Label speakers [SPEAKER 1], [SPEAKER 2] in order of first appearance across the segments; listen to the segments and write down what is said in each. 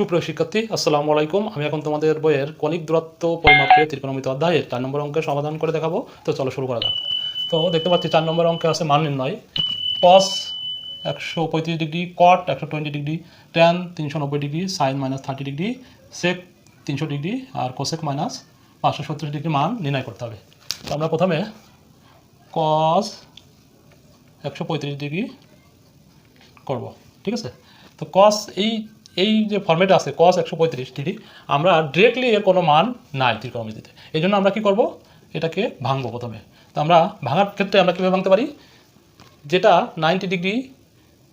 [SPEAKER 1] সুপ্রিয় শিক্ষার্থী, আসসালামু আলাইকুম। আমি এখন তোমাদের বইয়ের কণিক দূরত্ব পরিমাপের ত্রিকোণমিত অধ্যায়ের চার নম্বর অঙ্কের সমাধান করে দেখাবো। তো চলো শুরু করা যাক। তো দেখতে পাচ্ছি চার নম্বর অঙ্কে আছে মান নির্ণয়। কস একশো পঁয়ত্রিশ ডিগ্রি কট একশো টোয়েন্টি ডিগ্রি ট্যান তিনশো নব্বই degree sine minus thirty degree sec তিনশো ডিগ্রি আর কোসেক মাইনাস পাঁচশো সত্তর ডিগ্রি মান নির্ণয় করতে হবে। তো আমরা প্রথমে কস একশো পঁয়ত্রিশ ডিগ্রি করব। ঠিক আছে? তো কস এই এই যে ফর্মেট আছে কস একশো পঁয়ত্রিশ ডিগ্রি আমরা ডিরেক্টলি এর কোনো মান নাই ত্রিকোণমিতিতে। এই জন্য আমরা কী করব? এটাকে ভাঙবো প্রথমে। তো আমরা ভাঙার ক্ষেত্রে আমরা কীভাবে ভাঙতে পারি? যেটা নাইনটি ডিগ্রি,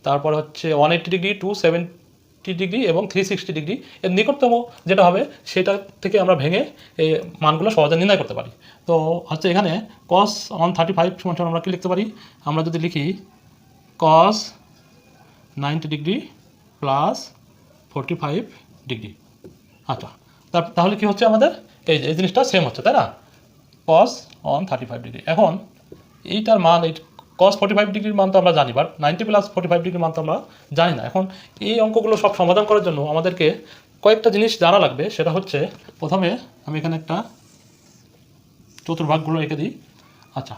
[SPEAKER 1] তারপর হচ্ছে one eighty degree, two seventy degree এবং থ্রি সিক্সটি ডিগ্রি এর নিকটতম যেটা হবে, সেটা থেকে আমরা ভেঙে এই মানগুলো সহজে নির্ণয় করতে পারি। তো হচ্ছে এখানে কস ওয়ান থার্টি ফাইভ সমান আমরা কী লিখতে পারি? আমরা যদি লিখি cos ninety degree plus forty five degree আচ্ছা তাহলে কি হচ্ছে আমাদের? এই এই জিনিসটা সেম হচ্ছে, তাই না? Cos one thirty five degree এখন এইটার মান, এই কস ফোর্টি ফাইভ ডিগ্রির মান তো আমরা জানি but ninety plus forty five ডিগ্রির মান তো আমরা জানি না। এখন এই অঙ্কগুলো সব সমাধান করার জন্য আমাদেরকে কয়েকটা জিনিস জানা লাগবে। সেটা হচ্ছে, প্রথমে আমি এখানে একটা চতুর্ভাগগুলো রেখে দিই। আচ্ছা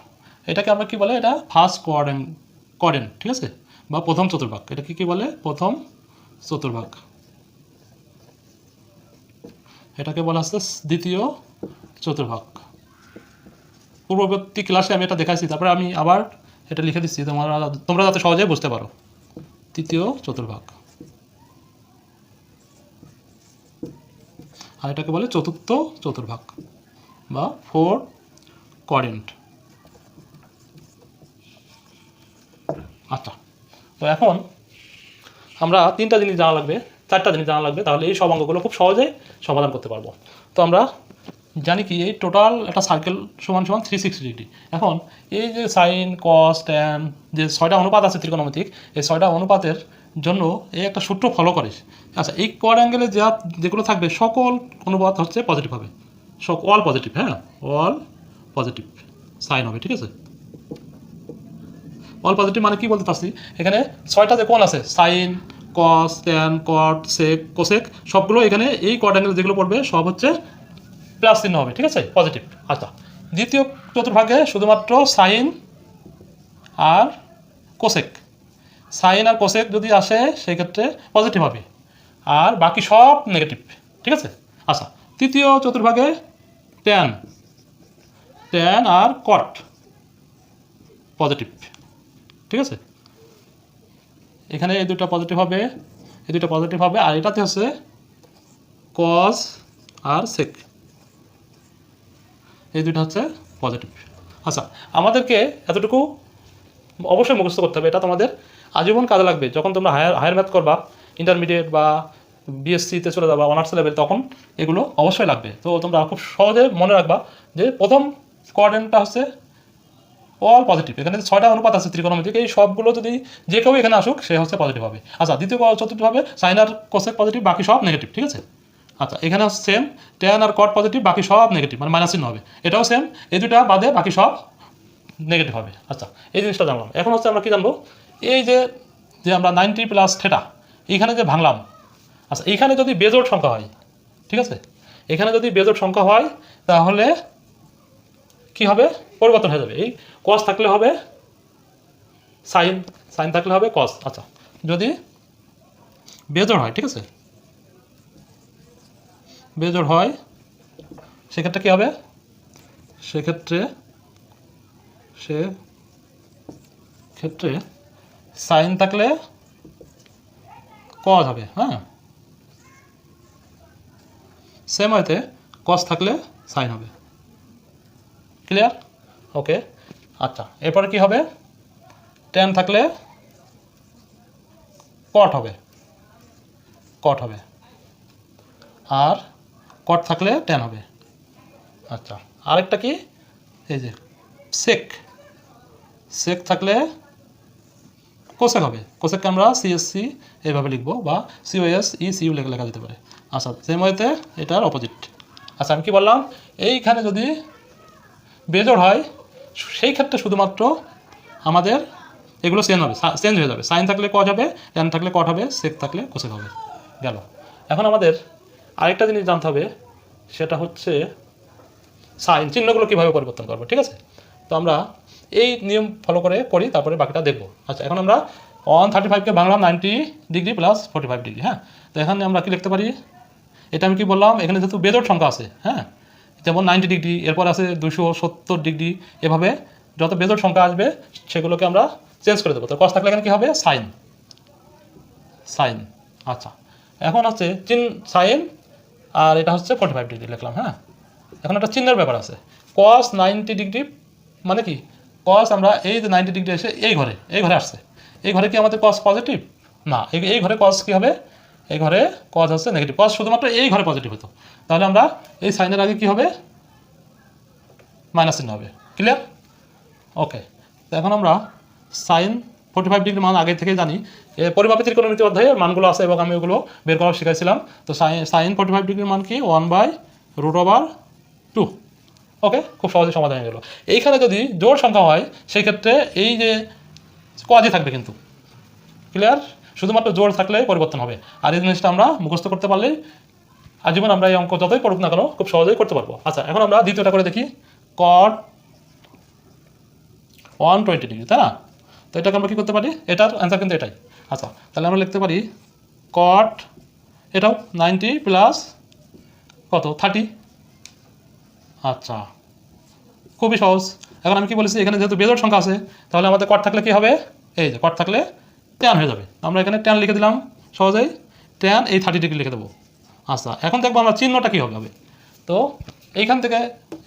[SPEAKER 1] এটাকে আমরা কি বলে? এটা ফার্স্ট কোয়ারেন করেন ঠিক আছে? বা প্রথম চতুর্ভাগ। এটাকে কি বলে? প্রথম চতুর্ভাগ। এটাকে বলা হচ্ছে দ্বিতীয় চতুর্ভাগ। পূর্ববর্তী ক্লাসে আমি এটা দেখাইছি, তারপরে আমি আবার এটা লিখে দিচ্ছি, তোমরা তোমরা যাতে সহজে বুঝতে পারো। তৃতীয় চতুর্ভাগ। আর এটাকে বলে চতুর্থ চতুর্ভাগ বা ফোর কোয়ারেন্ট আচ্ছা তো এখন আমরা তিনটা জিনিস জানা লাগবে। চারটা জিনিস জানা লাগবে, তাহলে এই সব অঙ্কগুলো খুব সহজে সমাধান করতে পারব। তো আমরা জানি কি, এই টোটাল একটা সার্কেল সমান সমান থ্রি সিক্সটি ডিগ্রি এখন এই যে সাইন কস ট্যান যে ছয়টা অনুপাত আছে ত্রিকোণমিতিক, এই ছয়টা অনুপাতের জন্য এই একটা সূত্র ফলো করে আচ্ছা এই কোয়ার অ্যাঙ্গেলে যা, যেগুলো থাকবে, সকল অনুপাত হচ্ছে পজিটিভ হবে। সব অল পজিটিভ হ্যাঁ? অল পজিটিভ সাইন হবে, ঠিক আছে? অল পজিটিভ মানে কি বলতে পারছি এখানে ছয়টা যে কোণ আছে? Sine cos tan cot sec cosec সবগুলো এখানে এই কট অ্যাঙ্গেল যেগুলো পড়বে, সব হচ্ছে প্লাস চিহ্ন হবে, ঠিক আছে? পজিটিভ আচ্ছা। দ্বিতীয় চতুর্ভাগে শুধুমাত্র সাইন আর কোসেক সাইন আর কোসেক যদি আসে, সেক্ষেত্রে পজিটিভ হবে। আর বাকি সব নেগেটিভ ঠিক আছে? আচ্ছা। তৃতীয় চতুর্ভাগে ট্যান ট্যান আর কট পজিটিভ ঠিক আছে? এখানে এই দুটো পজিটিভ হবে, এই দুটো পজিটিভ হবে, আর এটাতে হচ্ছে কস আর সেক এই দুটো হচ্ছে পজিটিভ আচ্ছা আমাদেরকে এতটুকু অবশ্যই মুখস্থ করতে হবে, এটা তোমাদের আজীবন কাজে লাগবে। যখন তোমরা হায়ার হায়ার ম্যাথ করবা ইন্টারমিডিয়েট বা বিএসসিতে চলে যাবা অনার্স লেভেল তখন এগুলো অবশ্যই লাগবে। তো তোমরা খুব সহজে মনে রাখবা যে প্রথম কোয়ার্ডেন্টটা হচ্ছে অল পজিটিভ এখানে ছয়টা অনুপাত আছে ত্রিকোণমিতিক। এই সবগুলো যদি যে কেউ এখানে আসুক, সে হচ্ছে পজিটিভ হবে। আচ্ছা দ্বিতীয় চতুর্থ হবে সাইন আর কোসেক পজিটিভ বাকি সব নেগেটিভ ঠিক আছে? আচ্ছা এখানে সেম ট্যান আর কট পজিটিভ বাকি সব নেগেটিভ মানে মাইনাস চিহ্ন হবে। এটাও সেম এই দুটা বাদে বাকি সব নেগেটিভ হবে। আচ্ছা এই জিনিসটা জানলাম। এখন হচ্ছে আমরা কি জানব? এই যে যে আমরা নাইনটি প্লাস থেটা এইখানে যে ভাঙলাম আচ্ছা এইখানে যদি বেজোট সংখ্যা হয়, ঠিক আছে? এখানে যদি বেজোট সংখ্যা হয়, তাহলে কি হবে? পরিবর্তন হয়ে যাবে। এই কস থাকলে হবে সাইন সাইন থাকলে হবে কস আচ্ছা যদি বেজোড় হয়, ঠিক আছে? বেজোড় হয়, সেক্ষেত্রে কী হবে? সেক্ষেত্রে সে ক্ষেত্রে সাইন থাকলে কজ হবে হ্যাঁ? সেম হয়তে কস থাকলে সাইন হবে। ক্লিয়ার ওকে আচ্ছা এরপরে কি হবে? টেন থাকলে কট হবে। কট হবে। আর কট থাকলে টেন হবে। আচ্ছা আরেকটা কি? এই যে সেক সেক থাকলে কোসেক হবে। কোসেককে আমরা সিএসসি এইভাবে লিখব বা সিওএস ই সিইউ লেখা যেতে পারে। আচ্ছা সেম ওয়েতে এটার অপোজিট আচ্ছা আমি কি বললাম? এইখানে যদি বেজোড় হয়, সেই ক্ষেত্রে শুধুমাত্র আমাদের এগুলো চেঞ্জ হবে চেঞ্জ হয়ে যাবে। সাইন থাকলে কট হবে ট্যান থাকলে কট হবে সেক থাকলে কোসেক হবে, গেল। এখন আমাদের আরেকটা জিনিস জানতে হবে, সেটা হচ্ছে সাইন চিহ্নগুলো কীভাবে পরিবর্তন করব, ঠিক আছে? তো আমরা এই নিয়ম ফলো করে করি, তারপরে বাকিটা দেখব। আচ্ছা এখন আমরা ওয়ান থার্টি ফাইভকে Bangla ninety degree plus forty five degree হ্যাঁ? তো এখানে আমরা কি লিখতে পারি? এটা আমি কি বললাম? এখানে যেহেতু বেজোট সংখ্যা আছে হ্যাঁ? যেমন নাইনটি ডিগ্রি, এরপর আছে দুশো সত্তর ডিগ্রি, এভাবে যত বেজোট সংখ্যা আসবে, সেগুলোকে আমরা চেঞ্জ করে দেবো। তো কস থাকলে এখানে কী হবে? সাইন সাইন আচ্ছা। এখন হচ্ছে চিন সাইন আর এটা হচ্ছে ফোর্টি ফাইভ ডিগ্রি লিখলাম হ্যাঁ? এখন একটা চিহ্নের ব্যাপার আছে। কস নাইনটি ডিগ্রি মানে কি? কস আমরা এই যে নাইনটি ডিগ্রি এসে এই ঘরে এই ঘরে আসছে। এই ঘরে কি আমাদের কস পজিটিভ না, এই ঘরে কস কী হবে? এই ঘরে কস হচ্ছে নেগেটিভ কস শুধুমাত্র এই ঘরে পজিটিভ হতো। তাহলে আমরা এই সাইনের আগে কি হবে? মাইনাস চিহ্ন হবে। ক্লিয়ার ওকে তো এখন আমরা সাইন ফোর্টি ফাইভ ডিগ্রি মান আগে থেকে জানি। পরিমাপে ত্রিকোণমিতি অধ্যায়ে মানগুলো আছে এবং আমি ওগুলো বের করা শিখাইছিলাম। তো সাইন ফোর্টি ফাইভ ডিগ্রির মান কি? One by root over two okay খুব সহজে সমাধান হয়ে গেল। এইখানে যদি জোর সংখ্যা হয় সেই ক্ষেত্রে এই যে কজই থাকবে কিন্তু। ক্লিয়ার শুধুমাত্র জোর থাকলে পরিবর্তন হবে। আর এই জিনিসটা আমরা মুখস্থ করতে পারলেই আজীবন আমরা এই অঙ্ক যতই পড়ুক না কেন খুব সহজেই করতে পারব। আচ্ছা এখন আমরা দ্বিতীয়টা করে দেখি। কট ওয়ান টোয়েন্টি ডিগ্রি তাই না? তো এটাকে আমরা কী করতে পারি? এটার অ্যান্সার কিন্তু এটাই। আচ্ছা তাহলে আমরা লিখতে পারি কট এটাও নাইনটি প্লাস কত? থার্টি আচ্ছা খুবই সহজ। এখন আমি কি বলেছি? এখানে যেহেতু বেজোড় সংখ্যা আছে, তাহলে আমাদের কট থাকলে কি হবে? এই যে কট থাকলে ট্যান হয়ে যাবে। আমরা এখানে ট্যান লিখে দিলাম, সহজেই। ট্যান এই থার্টি ডিগ্রি লিখে দেবো। আচ্ছা এখন দেখব আমরা চিহ্নটা কী হবে। হবে তো, এইখান থেকে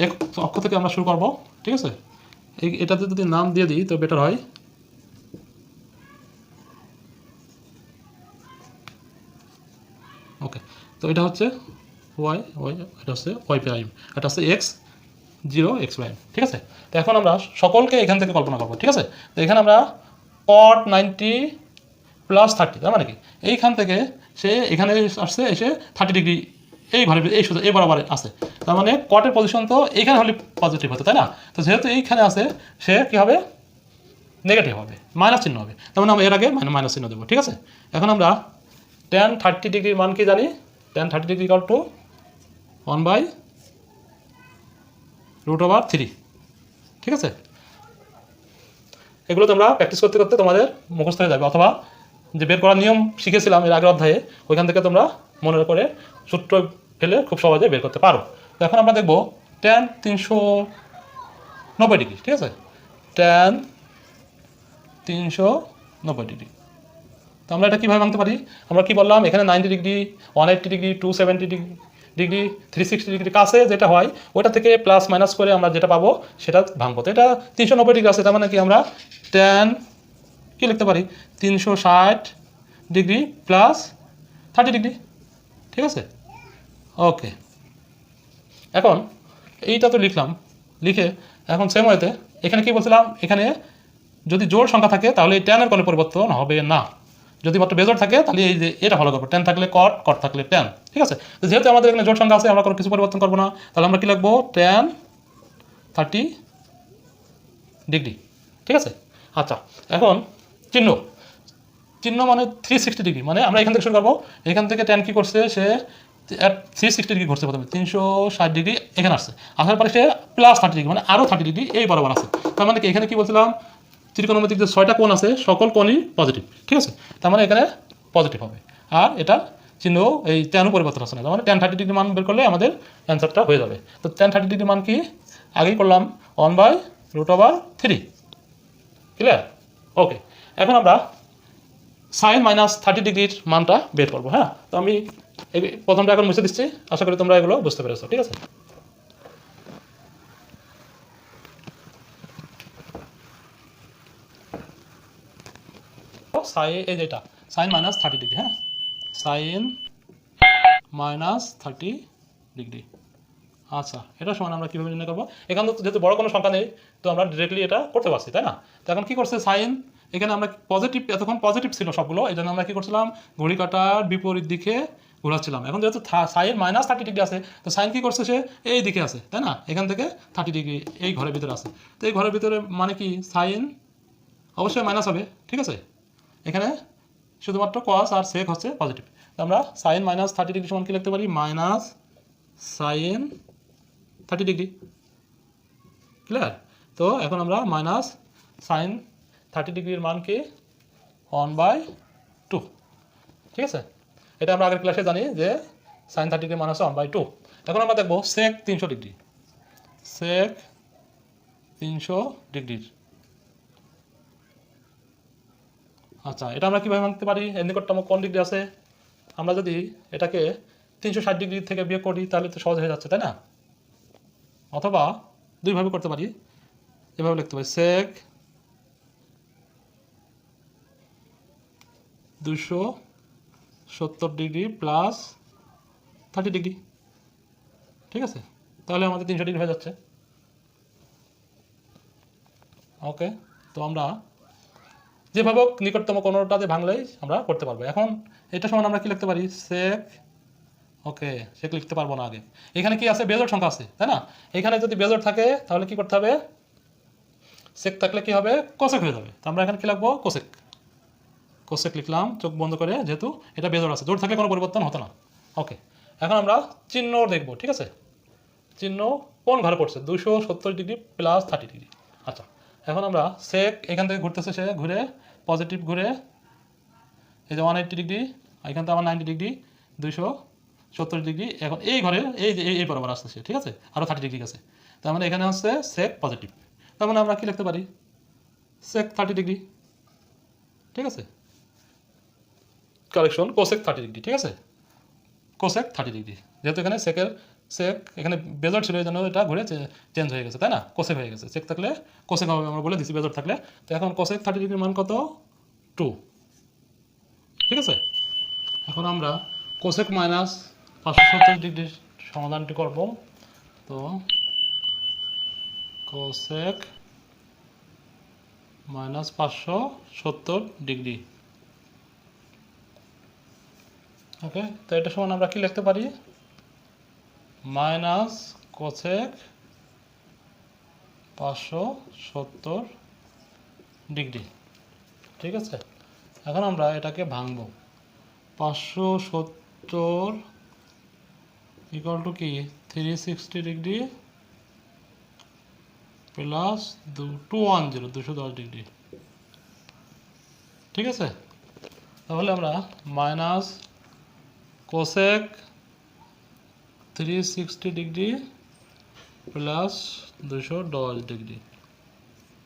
[SPEAKER 1] এক অক্ষ থেকে আমরা শুরু করব, ঠিক আছে? এই, এটাতে যদি নাম দিয়ে দিই, তো বেটার হয়। ওকে তো এটা হচ্ছে ওয়াই ওয়াই এটা হচ্ছে ওয়াই প্রাইম এটা হচ্ছে এক্স জিরো এক্স প্রাইম ঠিক আছে? তো এখন আমরা সকলকে এখান থেকে কল্পনা করব, ঠিক আছে? তো এখানে আমরা কট নাইনটি প্লাস থার্টি তার মানে কি? এইখান থেকে সে এখানে আসছে, এসে থার্টি ডিগ্রি এই ঘরে এই শুধু এই বরাবর আছে তার মানে কটের পজিশন তো এইখানে হলে পজিটিভ হতো, তাই না? তো যেহেতু এইখানে আছে সে কী হবে? নেগেটিভ হবে মাইনাস চিহ্ন হবে। তার মানে আমরা এর আগে মাইনাস চিহ্ন দেবো, ঠিক আছে? এখন আমরা টেন থার্টি ডিগ্রির মান কি জানি? Tan thirty degree equal to one by root over three ঠিক আছে? এগুলো তোমরা প্র্যাকটিস করতে করতে তোমাদের মুখস্থ হয়ে যাবে, অথবা যে বের করার নিয়ম শিখেছিলাম এর আগের অধ্যায়ে, ওইখান থেকে তোমরা মনে করে সূত্র ফেলে খুব সহজে বের করতে পারো। তো এখন আমরা দেখব ট্যান তিনশো নব্বই ডিগ্রি, ঠিক আছে? ট্যান তিনশো নব্বই ডিগ্রি। তো আমরা এটা কীভাবে ভাঙতে পারি? আমরা কি বললাম, এখানে ninety degree one eighty degree two seventy degree degree three sixty degree কাছে যেটা হয় ওটা থেকে প্লাস মাইনাস করে আমরা যেটা পাবো, সেটা ভাঙবো। তো এটা তিনশো নব্বই ডিগ্রি আছে, তার মানে কি আমরা টেন কী লিখতে পারি? তিনশো ষাট ডিগ্রি প্লাস থার্টি ডিগ্রি। ঠিক আছে? ওকে। এখন এইটা তো লিখলাম। লিখে এখন সেম ওয়েতে এখানে কি বলছিলাম? এখানে যদি জোর সংখ্যা থাকে তাহলে এই টেনের কোনো পরিবর্তন হবে না। যদি মাত্র বেজোড় থাকে তাহলে এই যে এটা ফলো করব। টেন থাকলে কট কট থাকলে টেন ঠিক আছে? যেহেতু আমাদের এখানে জোর সংখ্যা আছে, আমরা কোনো কিছু পরিবর্তন করব না। তাহলে আমরা কী লিখব? Tan thirty degree. ঠিক আছে? আচ্ছা এখন চিহ্ন। চিহ্ন মানে থ্রি সিক্সটি ডিগ্রি মানে আমরা এখান থেকে শুরু করব। এখান থেকে টেন কী করছে, সে থ্রি সিক্সটি ডিগ্রি করছে প্রথমে। তিনশো ষাট ডিগ্রি এখানে আসছে। আসার পরে সে প্লাস থার্টি ডিগ্রি মানে আরও থার্টি ডিগ্রি এই বরাবর আছে তার মানে কি, এখানে কি বলছিলাম? ত্রিকোণমিতিক যে ছয়টা কোণ আছে, সকল কোণই পজিটিভ ঠিক আছে? তার মানে এখানে পজিটিভ হবে। আর এটা চিহ্ন এই টেনও পরিবর্তন আছে না। তার মানে টেন থার্টি ডিগ্রি মান বের করলে আমাদের অ্যান্সারটা হয়ে যাবে। তো টেন থার্টি ডিগ্রি মান কি? আগেই করলাম one by root over three clear okay এখন আমরা সাইন মাইনাস থার্টি ডিগ্রির মানটা বের করব হ্যাঁ? তো আমি এই প্রথমটা এখন মুছে দিচ্ছি। আশা করি তোমরা এগুলো বুঝতে পেরেছ, ঠিক আছে? সাইন এই যেটা সাইন মাইনাস থার্টি ডিগ্রি হ্যাঁ? সাইন মাইনাস থার্টি ডিগ্রি আচ্ছা এটা সমান আমরা কীভাবে নির্ণয় করব? এখানে যেহেতু বড় কোনো সংখ্যা নেই, তো আমরা ডিরেক্টলি এটা করতে পারছি, তাই না? তো এখন কী করছে? সাইন এখানে আমরা পজিটিভ এতক্ষণ পজিটিভ ছিল সবগুলো, এই আমরা কী করছিলাম? ঘড়ি কাটার বিপরীত দিকে ঘোরাচ্ছিলাম। এখন যেহেতু সাইন মাইনাস থার্টি ডিগ্রি আছে, তো সাইন কী করছে সে? এই দিকে আছে, তাই না? এখান থেকে থার্টি ডিগ্রি এই ঘরের ভিতরে আছে। তো এই ঘরের ভিতরে মানে কি? সাইন অবশ্যই মাইনাস হবে, ঠিক আছে? এখানে শুধুমাত্র কস আর সেক হচ্ছে পজিটিভ আমরা সাইন মাইনাস থার্টি ডিগ্রি সমান কি লিখতে পারি? Minus sine thirty degree clear তো এখন আমরা মাইনাস সাইন থার্টি ডিগ্রির মান কি ওয়ান বাই টু ঠিক আছে? এটা আমরা আগের ক্লাসে জানি যে সাইন থার্টি ডিগ্রি মান হচ্ছে ওয়ান বাই টু এখন আমরা দেখব সেক তিনশো ডিগ্রি। সেক তিনশো ডিগ্রির। আচ্ছা এটা আমরা কীভাবে মানতে পারি? এর নিকটতম কোন ডিগ্রি আছে? আমরা যদি এটাকে তিনশো ষাট ডিগ্রি থেকে বিয়োগ করি, তাহলে তো সহজ হয়ে যাচ্ছে, তাই না? অথবা দুইভাবে করতে পারি। এভাবে লিখতে পারি। সেক দুশো সত্তর ডিগ্রি প্লাস থার্টি ডিগ্রি। ঠিক আছে? তাহলে আমাদের তিনশো ডিগ্রি হয়ে যাচ্ছে। ওকে তো আমরা যেভাবে হোক নিকটতম কোনোটাতে ভাঙলেই আমরা করতে পারব। এখন এটা সমান আমরা কি লিখতে পারি? সেক ওকে সেক লিখতে পারব না আগে। এখানে কি আছে? বেজোর সংখ্যা আছে, তাই না? এখানে যদি বেজোর থাকে, তাহলে কি করতে হবে? সেক থাকলে কি হবে? কোসেক হয়ে যাবে। তো আমরা এখানে কি লিখব? কোসেক কোসেক লিখলাম চোখ বন্ধ করে যেহেতু এটা বেজোর আছে জোর থাকলে কোনো পরিবর্তন হতো না। ওকে এখন আমরা চিহ্ন দেখব, ঠিক আছে? চিহ্ন কোন ঘরে পড়ছে? দুশো সত্তর ডিগ্রি প্লাস থার্টি ডিগ্রি। আচ্ছা এখন আমরা সেক এখান থেকে ঘুরতেছে সে, ঘুরে পজিটিভ ঘুরে, এই যে ওয়ান এইট্টি ডিগ্রি, এখান থেকে আমার নাইনটি ডিগ্রি দুশো ডিগ্রি, এখন এই ঘরে, এই- এই বরাবর আসতেছে, ঠিক আছে? আরও থার্টি ডিগ্রি আছে তার মানে এখানে হচ্ছে সেক পজিটিভ তার মানে আমরা কি লিখতে পারি? সেক থার্টি ডিগ্রি, ঠিক আছে? কারেকশন কোসেক থার্টি ডিগ্রি ঠিক আছে? কোসেক থার্টি ডিগ্রি যেহেতু এখানে সেকের সেক এখানে বেজর ছিল এই জন্য এটা ঘুরে চেঞ্জ হয়ে গেছে, তাই না? কোসেক হয়ে গেছে সেক থাকলে কোসেক হবে আমরা বলে দিচ্ছি বেজর থাকলে। তো এখন কোসেক থার্টি ডিগ্রির মান কত? টু ঠিক আছে? এখন আমরা কোসেক মাইনাস পাঁচশো সত্তর ডিগ্রির সমাধানটি করব। তো কোসেক মাইনাস পাঁচশো সত্তর ডিগ্রি ওকে, তো এটা সমান আমরা কি লিখতে পারি? মাইনাস কোসেক পাঁচশো সত্তর ডিগ্রি। ঠিক আছে? এখন আমরা এটাকে ভাঙব। পাঁচশো সত্তর ইকুয়াল টু কি? থ্রি সিক্সটি ডিগ্রি প্লাস দু টু ওয়ান জিরো দুশো দশ ডিগ্রি ঠিক আছে? তাহলে আমরা minus cosec three sixty degree plus দুশো দশ ডিগ্রি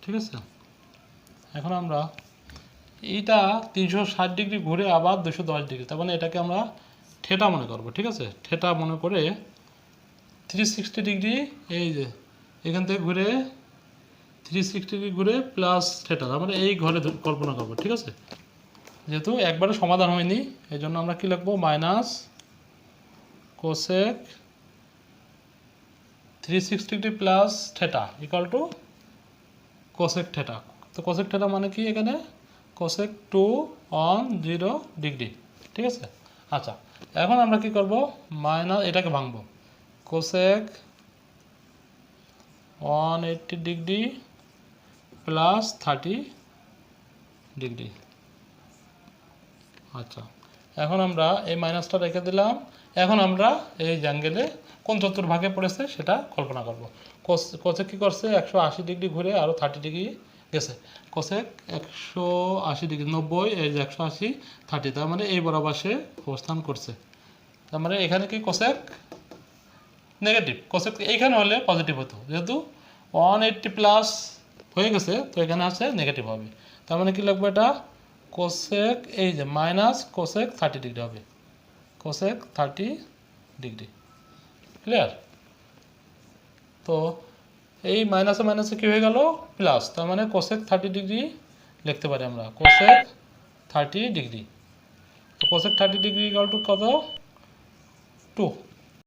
[SPEAKER 1] ঠিক আছে? এখন আমরা এইটা তিনশো ষাট ডিগ্রি ঘুরে আবার দুশো দশ ডিগ্রি তার মানে এটাকে আমরা ঠেটা মনে করব, ঠিক আছে? ঠেটা মনে করে থ্রি সিক্সটি ডিগ্রি এই যে, এখান থেকে ঘুরে থ্রি সিক্সটি ডিগ্রি ঘুরে প্লাস ঠেটা তার মানে এই ঘরে কল্পনা করব, ঠিক আছে? যেহেতু একবারে সমাধান হয়নি এই জন্য আমরা কী লিখব? Minus cosec three sixty degree plus theta equal to cosec theta তো কোসেক থেটা মানে কি এখানে? Cosec two one zero degree ঠিক আছে? আচ্ছা এখন আমরা কি করব? মাইনাস এটাকে ভাঙবো। Cosec one eighty degree plus thirty degree আচ্ছা। এখন আমরা এই মাইনাসটা রেখে দিলাম। এখন আমরা এই জ্যাঙ্গেলে কোন চতুর্ভাগে পড়েছে সেটা কল্পনা করব। কোসেক কী করছে? একশো আশি ডিগ্রি ঘুরে আরও থার্টি ডিগ্রি গেছে। কোসেক একশো আশি ডিগ্রি, নব্বই, এই যে একশো আশি থার্টি তার মানে এই বরাবর সে অবস্থান করছে। তার মানে এখানে কি কোসেক নেগেটিভ কোসেক এইখানে হলে পজিটিভ হতো। যেহেতু ওয়ান এইট্টি প্লাস হয়ে গেছে, তো এখানে আছে নেগেটিভ হবে। তার মানে কি লাগবে এটা? কোসেক এই যে মাইনাস কোসেক থার্টি ডিগ্রি হবে। কোসেক থার্টি ডিগ্রি ক্লিয়ার তো এই মাইনাসে মাইনাসে কী হয়ে গেল? প্লাস তার মানে কোসেক থার্টি ডিগ্রি লিখতে পারি আমরা। কোসেক থার্টি ডিগ্রি তো cosec thirty degree equal to কত? টু